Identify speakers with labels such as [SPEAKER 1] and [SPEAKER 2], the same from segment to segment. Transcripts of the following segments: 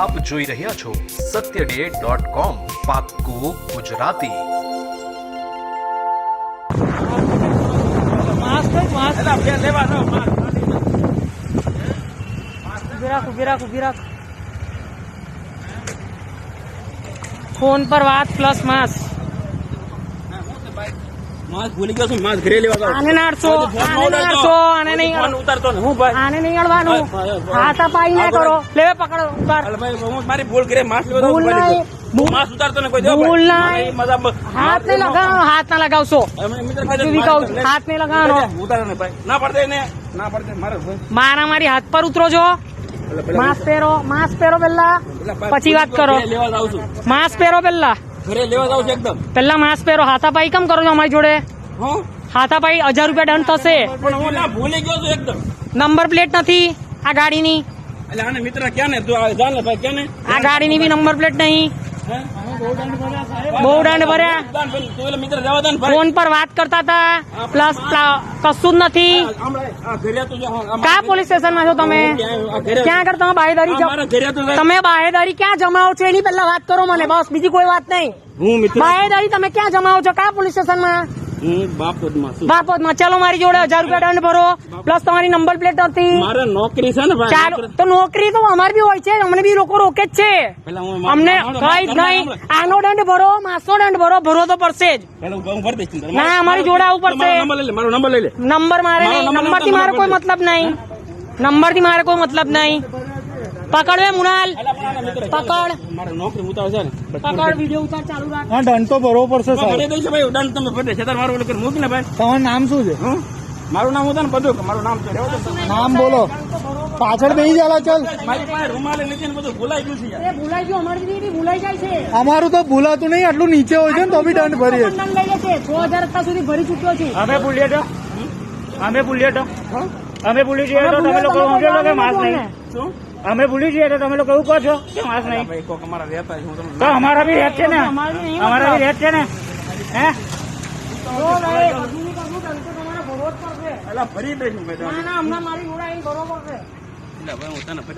[SPEAKER 1] આપ જોઈ રહ્યા છો સત્ય ડે ડોટ કોમ પાક્કું ગુજરાતી
[SPEAKER 2] માસ્ક હોય, માસ્ક
[SPEAKER 3] એટલે બે લેવા દો માસ્ક.
[SPEAKER 2] ઊભી રાખ ઊભી રાખ ઊભી રાખ ફોન પર વાત પ્લસ માસ્ક
[SPEAKER 3] માસ્ક ભૂલી ગયો છું માસ્ક ઘરે લેવા
[SPEAKER 2] આને નાડશો આને નાડશો આને નહીં
[SPEAKER 3] ઉતારતો ને. હું ભાઈ?
[SPEAKER 2] આને નહીં અડવાનું.
[SPEAKER 3] ભાઈ, ભાઈ, ભાઈ.
[SPEAKER 2] ના કરો. લે પકડો ઉતાર.
[SPEAKER 3] અલે ભાઈ હું મારી ભૂલ કરી માસ્ક લેવા
[SPEAKER 2] ભૂલ નહીં.
[SPEAKER 3] ભાઈ. ઉતારતો ને કોઈ દેવો
[SPEAKER 2] ભૂલ નહીં. હાથ ને લગાવવાનો હાથ ના લગાવશો. હાથ ને લગાવવાનો.
[SPEAKER 3] ઉતારો ને ભાઈ. ના પડતે ને ના પડતે મારે
[SPEAKER 2] મારા મારી હાથ પર ઉતરો છો. માસ્ક પહેરો માસ્ક પહેરો પેલા પછી વાત કરો. માસ્ક પહેરો પેલા
[SPEAKER 3] ઘરે લેવા જાવ છે એકદમ.
[SPEAKER 2] પેલા માસ્ક પહેરો હાથાપાઈ કેમ કરો છો અમારી જોડે? હાથાપાઈ હજાર રૂપિયા ડન થશે.
[SPEAKER 3] પણ હું ના ભૂલી ગયો છું એકદમ.
[SPEAKER 2] નંબર પ્લેટ નથી આ ગાડીની.
[SPEAKER 3] એટલે આને મિત્ર ક્યાં ને તું જાણ ભાઈ ક્યાં ને
[SPEAKER 2] આ ગાડીની બી નંબર પ્લેટ નહીં? બહુ દંડ ભર્યા. ફોન પર વાત કરતા હતા. પ્લસ કશું જ નથી. કયા પોલીસ સ્ટેશનમાં છો તમે?
[SPEAKER 3] ક્યાં
[SPEAKER 2] આગળ તમે બાહેદારી તમે બાહેદારી ક્યાં જમાવો છો? એની પહેલા વાત કરો મને. બસ બીજી કોઈ વાત નહીં. બાહેદારી તમે ક્યાં જમાવો છો? કયા પોલીસ સ્ટેશનમાં?
[SPEAKER 3] હું બાપોદમાં છું
[SPEAKER 2] ચાલો મારી જોડે હજાર રૂપિયા દંડ ભરો. પ્લસ તમારી નંબર પ્લેટ
[SPEAKER 3] મારે નોકરી છે ને
[SPEAKER 2] ચાલો તો નોકરી તો અમારે બી હોય છે. અમને બી લોકો રોકે જ છે. અમને કઈ જ નહીં. આનો દંડ ભરો માસો દંડ ભરો ભરો તો પડશે જ. ના, અમારી જોડે આવવું પડશે.
[SPEAKER 3] નંબર મારો નંબર
[SPEAKER 2] નહીં. થી મારે કોઈ મતલબ નહીં. નંબરથી મારે કોઈ મતલબ નહીં. પકડ બે મુનાલ. પકડ.
[SPEAKER 3] મારે નોકરી ઉતાર છે ને.
[SPEAKER 2] પકડ વીડિયો ઉતાર ચાલુ રાખ.
[SPEAKER 4] હા દંડ તો ભરવો પડશે સાહેબ.
[SPEAKER 3] મને દઈ છે ભાઈ દંડ તમે ભરી દઈશ. તારે મારું ઓલું કરી ભાઈ.
[SPEAKER 4] તમારું નામ શું છે?
[SPEAKER 3] હું? મારું નામ હતું ને બધું મારું નામ છે.
[SPEAKER 4] નામ બોલો. પાછળ બેસી ચાલા ચાલ.
[SPEAKER 3] મારી પાસે રૂમાલ નીચે બધું ભૂલાઈ ગયું છે
[SPEAKER 2] એ ભૂલાઈ ગયું અમારી દીદી ભૂલાઈ જાય છે.
[SPEAKER 4] અમારું તો ભૂલાતું નહીં આટલું નીચે હોય છે ને તો બી દંડ ભરીએ.
[SPEAKER 2] દંડ લઈ લે છે. છ હજાર અત્યાર સુધી ભરી ચૂક્યો છું.
[SPEAKER 5] અમે ભૂલીએ તો. અમે ભૂલીએ તો. અમે ભૂલી જઈએ તો તમે લોકો સમજો કે માસ નહીં.
[SPEAKER 3] શું?
[SPEAKER 5] અમે ભૂલી જઈએ તો તમે લોકો એવું કહો છો? કે માસ નહીં?
[SPEAKER 3] અમારા રહેતા છે,
[SPEAKER 5] તો અમારા બી છે ને.
[SPEAKER 2] અમારા
[SPEAKER 5] બી છે ને. હે?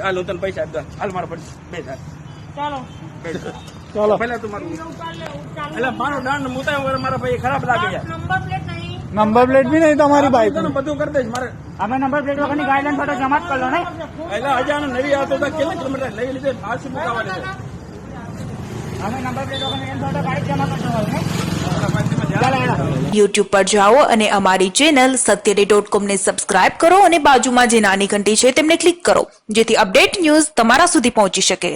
[SPEAKER 3] હાલ તને પૈસા આપી દઉં. હાલ મારા પૈસા.
[SPEAKER 2] ચાલો.
[SPEAKER 4] ચાલો.
[SPEAKER 3] પહેલા તું મારું
[SPEAKER 2] ઉતાર લે, ઉતાર લે.
[SPEAKER 3] એટલે મારો દંડ મુતાય વગર મારા ભાઈ ખરાબ લાગે
[SPEAKER 2] નંબર પ્લેટ નહીં.
[SPEAKER 4] નંબર પ્લેટ બી નહીં તમારી બાઈક
[SPEAKER 3] બધું કરી દઈશ મારે
[SPEAKER 5] અમે નંબર પ્લેટ વગરની ગાઈડલાઈન ફોટો જમા જ કરલો ને
[SPEAKER 3] એટલે હજી આને નવી આવતો તો કેટલા કિલોમીટર લઈ લીધે પાછી મુકાવાની લીધે
[SPEAKER 5] અમે નંબર પ્લેટ વગરની ફોટો ગાડી જમા કરતો હોય નહીં.
[SPEAKER 6] યુટ્યુબ પર જાઓ અને અમારી ચેનલ સત્યડે ડોટ કોમને સબસ્ક્રાઇબ કરો અને બાજુમાં જે નાની ઘંટી છે તેમને ક્લિક કરો જેથી અપડેટ ન્યૂઝ તમારા સુધી પહોંચી શકે.